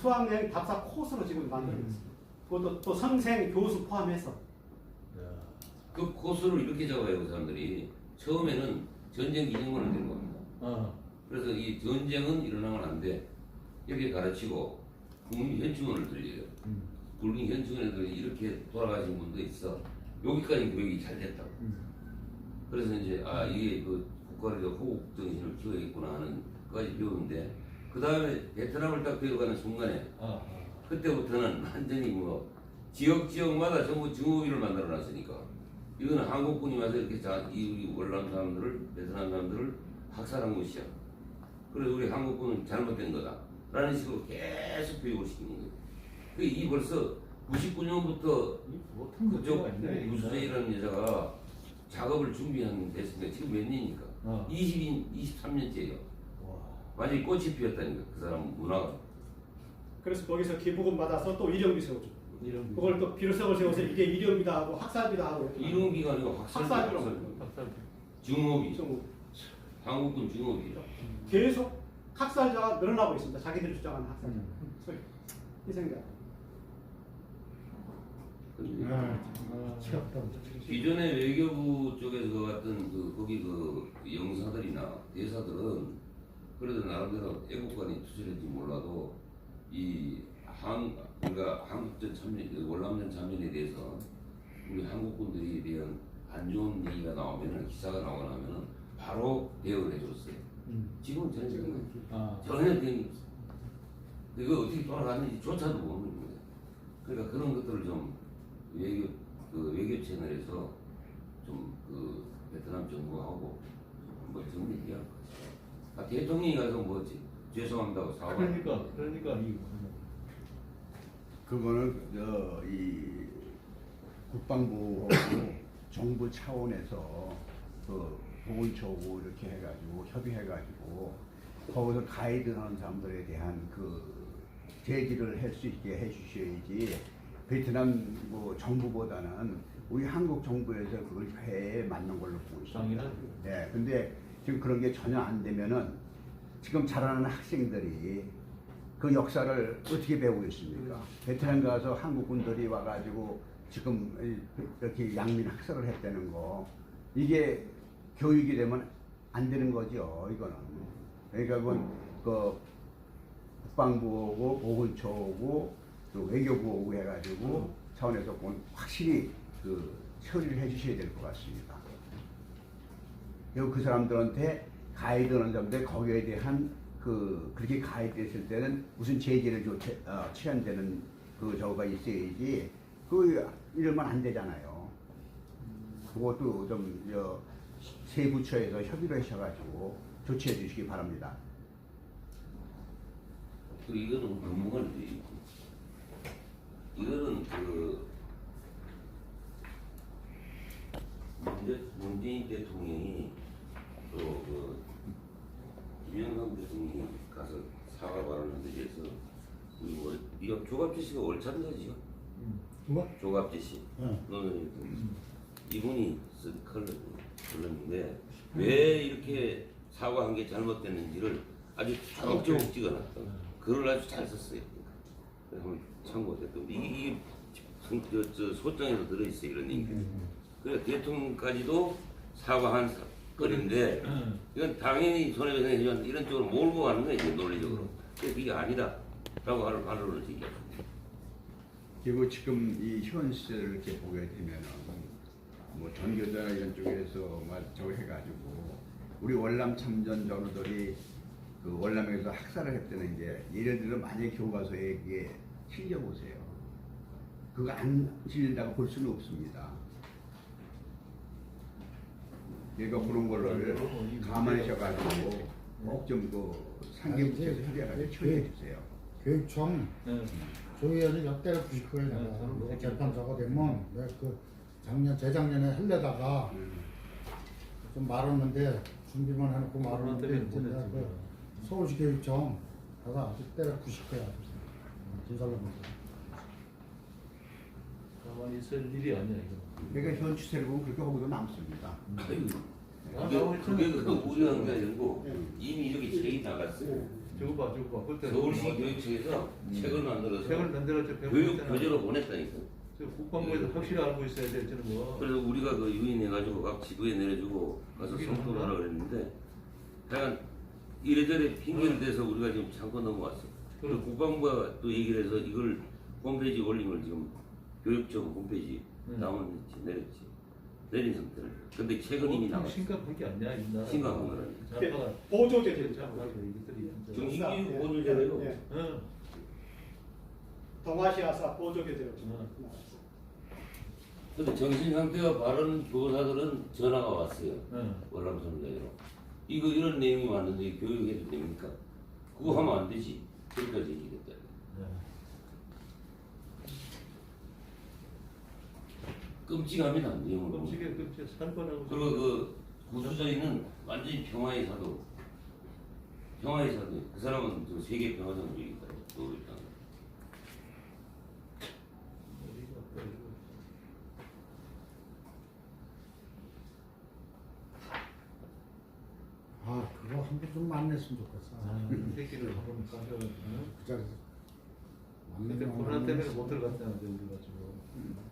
수학여행 답사 코스로 지금 만들고 있습니다. 그것도 또 선생, 교수 포함해서 그 코스를 이렇게 잡아요 그 사람들이 처음에는 전쟁 기념관을 된 겁니다. 어. 그래서 이 전쟁은 일어나면 안 돼. 이렇게 가르치고 국민 현충원을 들려요. 음. 국민 현충원에도 이렇게 돌아가신 분도 있어. 여기까지 교육이 잘 됐다고. 음. 그래서 이제 아 이게 그 국가를 호국 정신을 키워야겠구나 하는 것까지 배우는데 그 다음에 베트남을 딱 배워가는 순간에 아, 그때부터는 완전히 뭐 지역 지역마다 전부 증오비를 만들어 놨으니까 이거는 한국군이 와서 이렇게 자, 이 우리 월남 사람들을 베트남 사람들을 학살한 것이야. 그래서 우리 한국군은 잘못된 거다. 라는 식으로 계속 교육을 시키는 거예요. 그이 벌써 99년부터 못한 그쪽 있네. 유수재이라는 여자가 작업을 준비한 됐으니까 지금 몇 년이니까 어. 20인 23년째예요. 와. 완전히 꽃이 피었다니까 그 사람 문화가. 그래서 거기서 기부금 받아서 또 일용비 세워주고 이런 그걸 또 비로성을 세워서 이게 일용비다 하고 학살비다 하고 이름기가 아니고 학살비, 학살비로 학살비. 박살. 증오비, 좀 한국군 증오비죠. 계속 학살자가 늘어나고 있습니다. 자기들이 주장하는 학살자. 음. 소위 희생자. 근데 아, 기존의 외교부 쪽에서 그 같은 그 거기 그 영사들이나 대사들은 그래도 나름대로 애국관이 투철인지 몰라도 이 한 그러니까 한국전 참전 월남전 참전에 대해서 우리 한국군들이 대한 안 좋은 얘기가 나오면은 기사가 나오거나 하면은 바로 대응을 해줬어요. 음. 지금은 전혀 그런 아, 전혀 대응이 없어. 이거 어떻게 돌아갔는지 조차도 모르는 거예요. 그러니까 그런 것들을 좀 외교 그 외교 채널에서 좀그 베트남 정부하고 한번 정리해야 아, 대통령이 가서 뭐지 죄송합니다고 사과. 그러니까 그러니까 이 그거는 저 이 국방부하고 정부 차원에서 그 보건처하고 이렇게 해가지고 협의해가지고 거기서 가이드하는 사람들에 대한 그 제기를 할 수 있게 해주셔야지 베트남 뭐 정부보다는 우리 한국 정부에서 그걸 해 맞는 걸로 보고 있습니다. 당연하죠. 네, 근데 지금 그런 게 전혀 안 되면은 지금 자라는 학생들이 그 역사를 어떻게 배우고 있습니까? 베트남 가서 한국군들이 와가지고 지금 이렇게 양민 학살을 했다는 거 이게 교육이 되면 안 되는 거죠. 이거는 그러니까 그건 그 국방부하고 보건처하고 또 외교부하고 해가지고 차원에서 확실히 그 처리를 해주셔야 될 것 같습니다. 그리고 그 사람들한테 가이드하는 사람들 거기에 대한 그 그렇게 가이드했을 때는 무슨 제재를 조, 어, 취한되는 그 저거가 있어야지 그 이러면 안 되잖아요. 그것도 좀 저 세부처에서 협의를 하셔가지고 조치해 주시기 바랍니다. 그리고 이거는 전문가들이 이거는 그 문재, 문재인 대통령이 또그 김영삼 대통령이 가서 사과 발언한 데 대해서 이 월, 이거 조갑재 씨가 월참자지요? 뭐? 조갑재 씨. 응. 너는 이분이 쓴 컬러, 컬러인데 왜 이렇게 사과한 게 잘못됐는지를 아주 쭉쭉 찍어놨다. 글을 아주 잘 썼어요. 한번 참고했던 이게, 이게 성- 저, 저 소장에도 들어있어요 이런 얘기. 그래 대통령까지도 사과한 사- 건인데 응. 이건 당연히 손해배상 해준 이런 쪽으로 몰고 가는 거예요 이제 논리적으로. 근데 그게 아니다라고 하는 반론을 제기합니다. 그리고 지금 이현 시대를 이렇게 보게 되면은 뭐 전교자 이런 쪽에서 막 저거 해가지고 우리 월남 참전 전우들이 그 월남에서 학살을 했다는 게 예를 들어 만약 교과서에 이게 실려 보세요. 그거 안 실린다고 볼 수는 없습니다. 그러니까 그런 거를 가만히 있어가지고 꼭좀그 상계부처에서 협의해가지고 처리해 주세요. 교육청 응. 조의원을 역대로 부실. 네. 내가 재판서가 되면 내가 그 작년 재작년에 할려다가 좀 말았는데 준비만 해놓고 말았는데 때문에 이제 내가. 그 서울시 교육청 가서 아주 때려 부실 거야. 진설로 가만히 있을 일이 아니야 이거. 그러니까 현 추세를 보면 그렇게 하고도 남습니다. 아, 그게, 그게 그 우려한 게 아니고 네. 이미 이렇게 책이 나갔어요. 저거 봐, 저거 봐. 그때 서울시. 교육청에서 책을 만들어서 책을 만들었죠. 교육. 교재로 보냈다니까. 저 국방부에서 확실히 알고 있어야 돼, 저는 뭐. 그래서 우리가 그 유인해가지고 각 지구에 내려주고 가서 성토하라? 그랬는데 하여간 이래저래 핑계를 대서 우리가 지금 참고 넘어왔어. 그리고 국방부가 또 얘기를 해서 이걸 홈페이지 올림을 지금 교육청 홈페이지 음. 다운했지 내렸지 내린 상태를. 근데 최근 이미 뭐 나왔어. 심각한 게 아니야, 이 나라. 심각한 거라니. 보조제들 이것들이 보조제래요. 예. 응. 동아시아사 보조제대로 응. 근데 정신 상태가 바른 교사들은 전화가 왔어요. 응. 월남 선대로 이거 이런 내용이 왔는데 교육해도 됩니까? 그거 하면 안 되지. 그러니까 얘기했다. 네. 끔찍합니다. 내용을 보면. 끔찍해, 끔찍해. 살 뻔하고. 그리고 그 구수저인은 완전히 평화의 사도. 평화의 사도. 그 사람은 저 세계 평화정주의다. 또 일단. 아 그거 한번좀 만났으면 좋겠어. 아, 이 새끼를 한번 가서. 응? 그 자리에서 근데 만나면 코로나 때문에 못 들어갔잖아, 우리가 지금.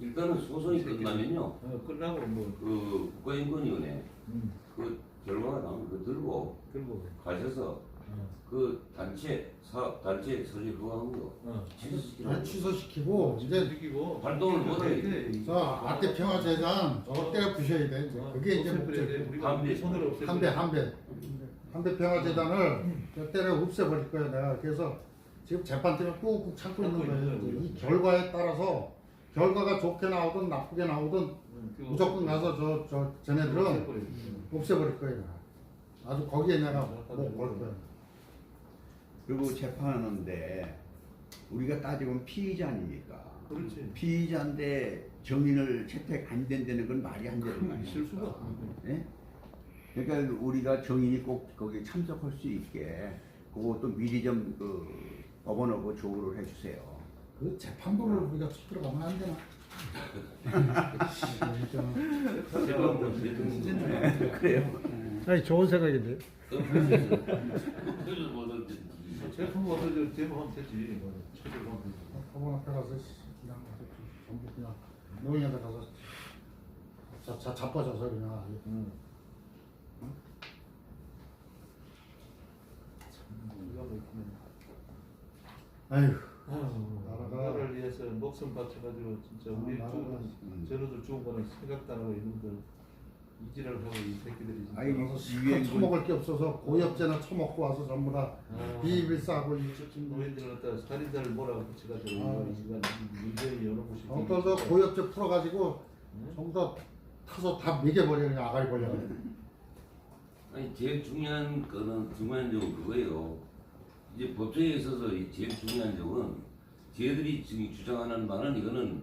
일단은 소송이 끝나면요. 어, 끝나고 뭐. 그 국가인권위원회 음. 그 결과가 나오면 그 들고 들고. 가셔서 어. 그 단체 사 단체 서류 그거 거 어. 취소시키라고. 아, 취소시키고 이제 이기고 활동을 못 해. 저 아태 평화재단 저거 때려 부셔야 돼. 이제 그게 이제 목적이. 우리가 한배. 손으로 없애. 한배 한배 한배 평화재단을 저 때려 없애버릴 거야 내가. 그래서 지금 재판 때문에 꾹꾹 참고 있는 거예요. 이제 이 결과에 따라서 결과가 좋게 나오든 나쁘게 나오든 무조건 가서 저 저 쟤네들은 없애버릴 거예요. 아주 거기에 내가 목걸 거야. 그리고 재판하는데 우리가 따지면 피의자 아닙니까? 그렇지. 피의자인데 정인을 채택 안 된다는 건 말이 안 되는 거 아닙니까? 있을 수가 없는 예? 그러니까 우리가 정인이 꼭 거기 참석할 수 있게 그것도 미리 좀 그 법원하고 조율을 해주세요. 그 재판부를 우리가 들어가면 안 되나? 그래요. 아니 좋은 생각인데. 그래서 뭐 제품 얻어 제보하면 되지. 되지. 법원 앞에 가서 그냥 가서 전부 그냥 노인한테 가서 자, 자, 자빠져서 그냥 아예. 응. 기가 막히네. 아휴 아유, 위해서 목숨 바쳐가지고 진짜 우리 아, 죽은 음. 저러도 죽은 거는 생각도 안 하고 이놈들 이지랄 하고 이 새끼들이 진짜. 아이, 처먹을 게 없어서 고엽제나 처먹고 와서 전부 다 아. 비밀 싸고 이 노인들을 갖다 살인자를 뭐라고 붙여가지고 아. 이거 이건 문제의 여러 곳이. 어, 고엽제 풀어가지고 응? 전부 다 타서 다 먹여버려 그냥 아가리 걸려가지고 아니 제일 중요한 거는 중요한 점은 그거예요. 이제 법정에 있어서 이 제일 중요한 점은 쟤들이 지금 주장하는 바는 이거는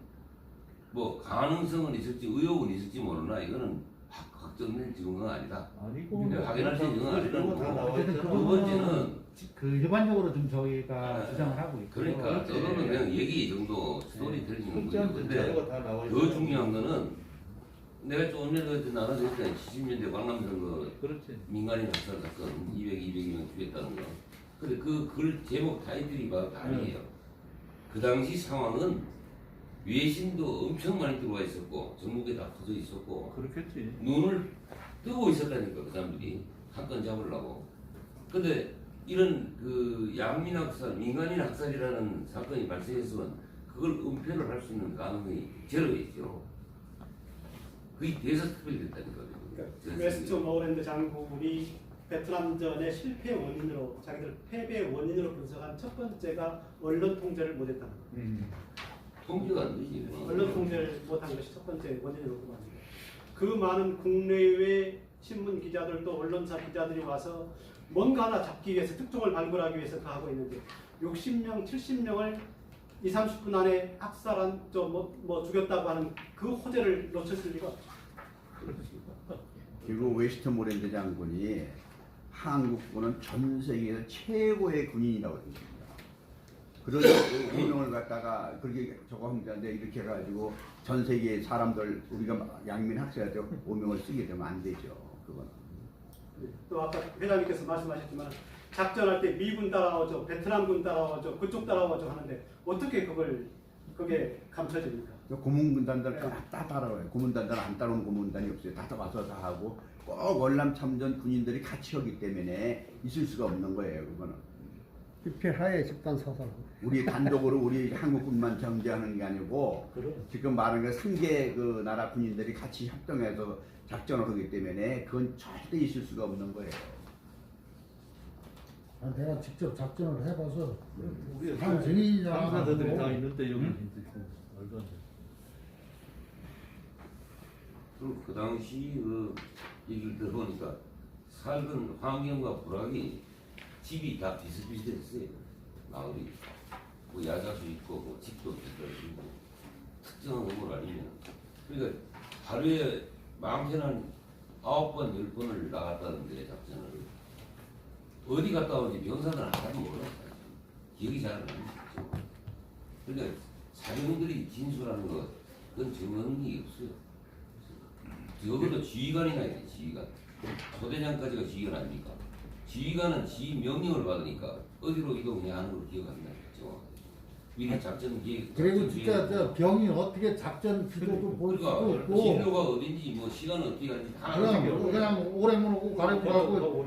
뭐 가능성은 있을지 의혹은 있을지 모르나 이거는 확 확정된 증거가 아니다. 아니고 근데 확인할 수 있는 거다 아니라고. 두 번째는 그 일반적으로 좀 저희가 아, 주장을 하고 있고 그러니까 저거는 그냥 얘기 정도 스토리 텔링인 거죠. 흑자한테 근데 자료가 다 나와 더 중요한 거는 내가 조금 전에 그 나눠서 했잖아. 70년대 광남 선거 그렇지. 민간인 학살 사건 200, 200명 죽였다는 거. 근데 그 글 제목 타이틀이 막 아니에요. 그 당시 상황은 외신도 엄청 많이 들어와 있었고 전국에 다 퍼져 있었고 그렇겠지. 눈을 뜨고 있었다니까 그 사람들이 사건 잡으려고. 근데 이런 그 양민 학살, 민간인 학살이라는 사건이 발생했으면 그걸 은폐를 할 수 있는 가능성이 제로겠죠. 그게 대사특별이 됐다니까. 그러니까 웨스트 모랜드 장군이 베트남전의 실패 원인으로 자기들 패배 원인으로 분석한 첫 번째가 언론 통제를 못했다는 거. 음. 통제가 안 되지. 언론 통제를 못한 것이 첫 번째 원인으로 그만니다. 그 많은 국내외 신문 기자들도 언론사 기자들이 와서 뭔가 하나 잡기 위해서 특종을 발굴하기 위해서 그 하고 있는데 60명, 70명을 2, 30분 안에 학살한 저뭐 뭐 죽였다고 하는 그 호재를 놓쳤을 리가 없죠. 그리고 웨스트모랜드 장군이 한국군은 전 세계에서 최고의 군인이라고 했습니다. 그런 운명을 갖다가 그렇게 저거 하는데 이렇게 해가지고 전 세계 사람들 우리가 양민 학생한테 오명을 쓰게 되면 안 되죠. 그거는. 또 아까 회장님께서 말씀하셨지만 작전할 때 미군 따라오죠, 베트남군 따라오죠, 그쪽 따라오죠 하는데 어떻게 그걸 그게 감춰집니까? 고문군단들 다 따라와요. 고문단들 안 따라오는 고문단이 없어요. 다 와서 다 하고 꼭 월남 참전 군인들이 같이 오기 때문에 있을 수가 없는 거예요. 그거는 필하에 집단 사살. 우리 단독으로 우리 한국군만 정제하는 게 아니고 지금 말하는 그 3개 그 나라 군인들이 같이 협동해서 작전을 하기 때문에 그건 절대 있을 수가 없는 거예요. 아, 내가 직접 작전을 해봐서 우리 한. 당사자들이 다 있는데 여기 말도 안 돼. 그리고 그 당시 그 얘기를 들어보니까 살던 환경과 불황이 집이 다 비슷비슷했어요. 마을이 뭐 야자수 있고 뭐 집도 비슷하고 특정한 건물 아니면 그러니까 하루에 많게는 아홉 번, 열 번을 나갔다는데 작전을 어디 갔다 오는지 병사들은 하나도 몰라요. 기억이 잘 안 나죠. 그러니까 사령들이 진술하는 것 그건 증언이 없어요. 적어도 지휘관이나 해야 돼, 지휘관. 소대장까지가 지휘관 아닙니까? 지휘관은 지휘 명령을 받으니까 어디로 이동해야 하는 걸 기억한다. 정확하게. 미리 작전 기획. 그리고 작전 진짜 기획. 저 병이 어떻게 작전 지도도 볼 수도 그러니까 없고 진료가 어딘지 뭐 시간은 어떻게 가는지 다 그냥 알고 그냥 오래 물고 가려고 더 하고.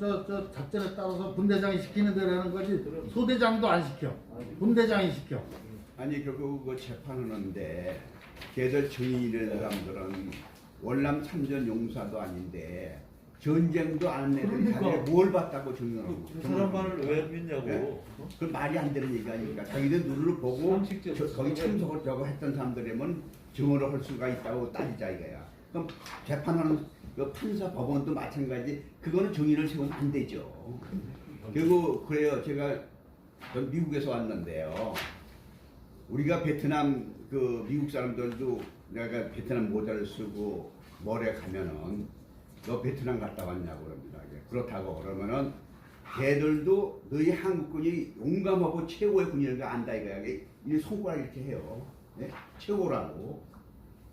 저, 저 작전에 따라서 분대장이 시키는 대로 하는 거지 소대장도 안 시켜 분대장이 시켜 아니 결국 그 재판하는데 걔들 증인이라는 사람들은 월남 참전 용사도 아닌데 전쟁도 안 한 애들 그러니까. 자기가 뭘 봤다고 증언하고 그 사람 말을 왜 믿냐고. 네. 어? 그 말이 안 되는 얘기 아닙니까? 자기들 눈으로 보고 저, 거기. 참석을 저거 했던 사람들이면 증언을 할 수가 있다고 따지자 이거야. 그럼 재판하는 그 판사 법원도 마찬가지. 그거는 증인을 세우면 안 되죠. 그리고 그래요. 제가 전 미국에서 왔는데요. 우리가 베트남 그 미국 사람들도 내가 베트남 모자를 쓰고 머리에 가면은 너 베트남 갔다 왔냐고 그럽니다. 그렇다고 그러면은 걔들도 너희 한국군이 용감하고 최고의 군인인 거 안다 이거야. 이 손가락 이렇게 해요. 네? 최고라고.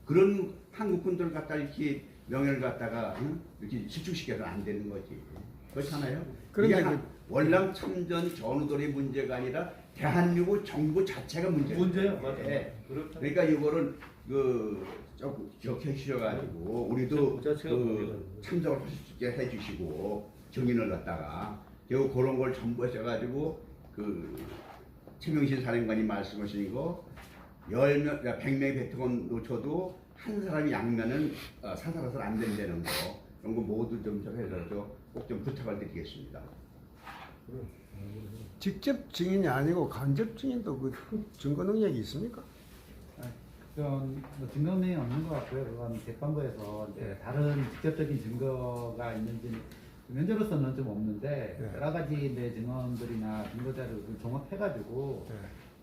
그런 한국군들 갖다 이렇게 명예를 갖다가 응? 이렇게 실축시켜서 안 되는 거지. 그렇잖아요. 그런데 이게 그- 한- 월남 참전 전우들의 문제가 아니라 대한민국 정부 자체가 문제예요. 문제야, 맞아. 예. 그렇다. 그러니까 이거를 그 조금 기억해 주셔가지고 우리도 그그 참석을 할수 있게 해주시고 증인을 갖다가 그리고 그런 걸 전부 하셔가지고 그 최명신 사령관이 말씀하신 거 열명, 백명의 베트건 놓쳐도 한 사람이 양면은 어, 사살해서는 안 된다는 거 이런 거 모두 좀 해서 꼭좀 부탁을 드리겠습니다. 직접 증인이 아니고 간접 증인도 그 증거 능력이 있습니까? 그건 뭐 증거 능력이 없는 것 같고요. 그건 재판부에서 이제 다른 직접적인 증거가 있는지 면제로서는 좀 없는데 네. 여러 가지 이제 증언들이나 증거 자료를 종합해가지고 네.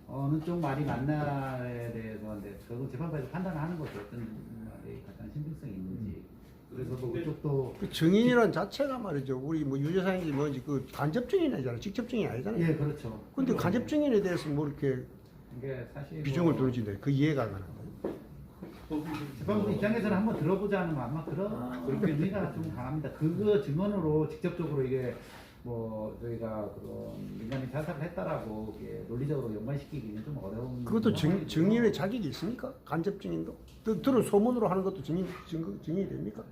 어느 쪽 말이 맞나에 대해서 이제 결국 재판부에서 판단을 하는 거죠. 어떤 말이 가장 신빙성이 있는지. 그래서 뭐 그쪽도 그 증인이란 자체가 말이죠. 우리 뭐 유죄사인지 뭔지 그 간접 증인 아니잖아요. 직접 증인 아니잖아요. 예 그렇죠. 근데 간접 증인에 대해서 뭐 이렇게 이게 사실 비중을 뭐 두는지 그 이해가 안 가는 거예요. 재판부 입장에서는 한번 들어보자는 거 아마 그런 그런 의미가 좀 강합니다. 그거 증언으로 직접적으로 이게 뭐 저희가 그런 민간인 자살을 했다라고 이게 논리적으로 연관시키기는 좀 어려운. 그것도 증. 증인의 자격이 있습니까? 간접 증인도? 들- 들은 소문으로 하는 것도 증인, 증거, 증인이 됩니까?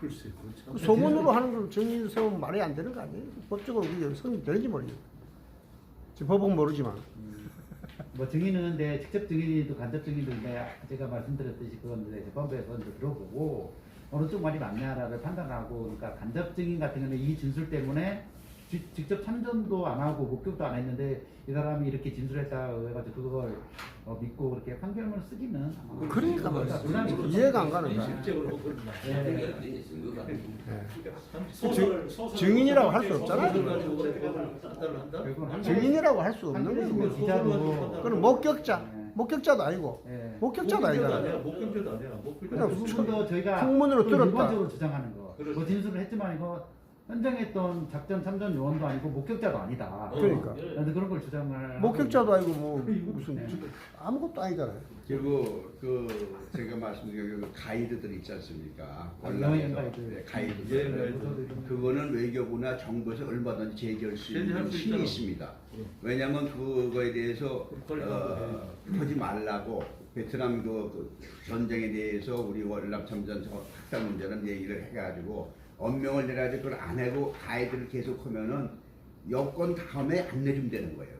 글쎄, 그렇지. 그 소문으로 하는 걸 증인 세우면 말이 안 되는 거 아니에요? 법적으로 그게 성립되는지 모르겠어요. 지금 법은 모르지만. 뭐 증인은 데 직접 증인이도 간접 증인도 인데 제가 말씀드렸듯이 그건 이제 재판부에서 이제 들어보고 어느 쪽 말이 맞냐를 판단하고 그러니까 간접 증인 같은 경우는 이 진술 때문에 지- 직접 참전도 안 하고 목격도 안 했는데 이 사람이 이렇게 진술했다 해가지고 그걸 어, 믿고 그렇게 판결문을 쓰기는 아마 그러니까 그거가 말이죠. 논란이 이해가 안 가는 거야. 실제로 그런 예. 증거가 소설을 소설 증인이라고 할수 없잖아요. 판단을 한다? 결국은 한 증인이라고 할 수 없는 거예요. 기자도 그건 목격자, 네. 목격자도 아니고, 예. 목격자도 아니야. 아니잖아요. 목격자도 아니야. 목격자. 그냥 그 부분도 저희가 풍문으로 또 들었다. 일반적으로 주장하는 거. 그렇죠. 뭐 진술을 했지만 이거 현장했던 작전 참전 요원도 아니고 목격자도 아니다. 그러니까. 나는 그런 걸 주장을 목격자도 아니고 뭐 무슨 네. 아무것도 아니잖아요. 그리고 그 제가 말씀드린 그 가이드들 있지 않습니까? 아, 여행 가이드. 네, 가이드. 여행 가이드. 그거는 외교부나 정부에서 얼마든지 제기할 수 있는 제재할 수 힘이 있잖아. 있습니다. 왜냐하면 그거에 대해서 어, 하지 말라고 베트남 그, 그 전쟁에 대해서 우리 월남 참전 저 학살 문제는 얘기를 해가지고 엄명을 내가지고 그걸 안 하고 가이드를 계속 하면은 여권 다음에 안 내주면 되는 거예요.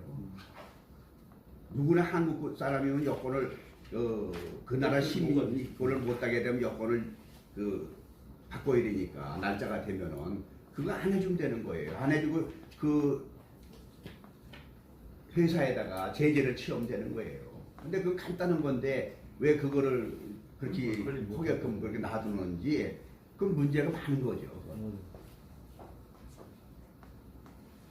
누구나 한국 사람이면 여권을 어, 그 나라 시민이 그걸 못 따게 되면 여권을 그 바꿔야 되니까 날짜가 되면은 그거 안 해주면 되는 거예요. 안 해주고 그 회사에다가 제재를 치우면 되는 거예요. 근데 그 간단한 건데 왜 그거를 그렇게 소개끔 그렇게 놔두는지 그 문제가 많은 거죠.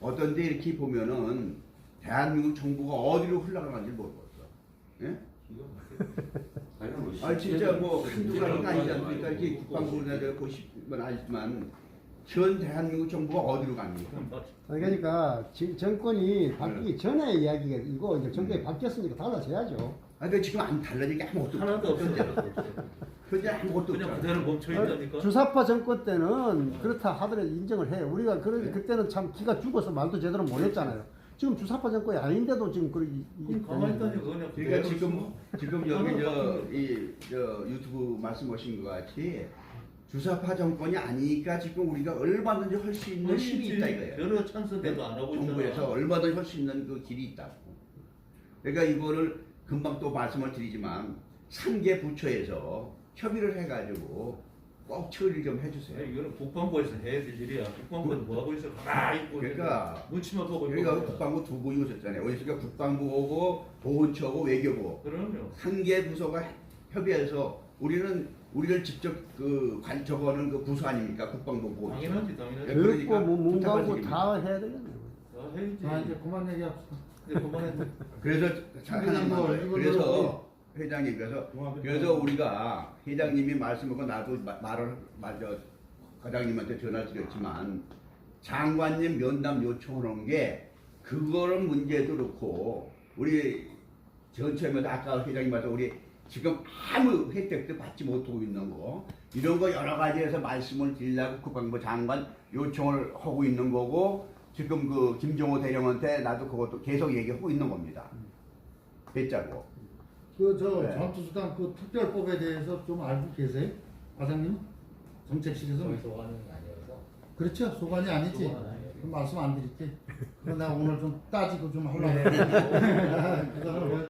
어떤 데 이렇게 보면은 대한민국 정부가 어디로 흘러가는지 모르겠어. 예? 아 진짜 뭐 한두 가지가 아니지 않습니까? 이렇게 국방부나 되고 싶으면 알지만 현 대한민국 정부가 어디로 갑니까? 그러니까 지- 정권이 바뀌기 전에 이야기가 이거 이제 정권이 바뀌었으니까 달라져야죠. 아 근데 지금 안 달라진 게 아무것도 하나도 없어. 없어. 현재 아무것도 그냥 없잖아. 그대로 멈춰 있다니까. 주사파 정권 때는 그렇다 하더라도 인정을 해요. 우리가 그런 그때는 참 기가 죽어서 말도 제대로 못 했잖아요. 지금 주사파 정권이 아닌데도 지금 그 이- 이- 그럼 가만히 있다니 그냥 그러니까 지금 있어. 지금 여기 저이저 유튜브 말씀하신 것 같이 주사파 정권이 아니니까 지금 우리가 얼마든지 할 수 있는 힘이 있다 이거예요. 여러 찬스 대도 안 하고 있잖아. 정부에서 얼마든지 할 수 있는 그 길이 있다고. 그러니까 이거를 금방 또 말씀을 드리지만 3개 부처에서 협의를 해가지고 꼭 처리 좀 해주세요. 아니, 이거는 국방부에서 해야 될 일이야. 국방부는 뭐 하고 있어? 가만히 있고. 그러니까 눈치만 보고 있고. 여기가 국방부 두 분이 오셨잖아요. 오셨으니까 국방부 오고 보훈처 오고 외교부 그럼요. 한개 부서가 협의해서 우리는 우리를 직접 그 관, 저거는 그 부서 아닙니까? 국방부 보훈처. 당연하지, 당연하지. 네, 교육부 그러니까 뭐 부탁을 다 해야 되겠네요. 다 해야지. 자 이제 그만 얘기합시다. 이제 그만해. 그래서 자, 하나만 그래서 회장님 그래서 그래서 우리가 회장님이 말씀하고 나도 마- 말을 맞아 과장님한테 전화 드렸지만 장관님 면담 요청하는 게 그거는 문제도 그렇고 우리 전체면서 아까 회장님 말씀 우리 지금 아무 혜택도 받지 못하고 있는 거 이런 거 여러 가지에서 말씀을 드리려고 국방부 장관 요청을 하고 있는 거고 지금 그 김정호 대령한테 나도 그것도 계속 얘기하고 있는 겁니다. 배짜고. 그저 네. 전투수단 그 특별법에 대해서 좀 알고 계세요, 과장님? 정책실에서 소관은 아니어서 그렇죠 소관이 아니지. 소관 아니에요. 그럼 말씀 안 드릴게. 그럼 나 오늘 좀 따지고 좀 하려고. 그거는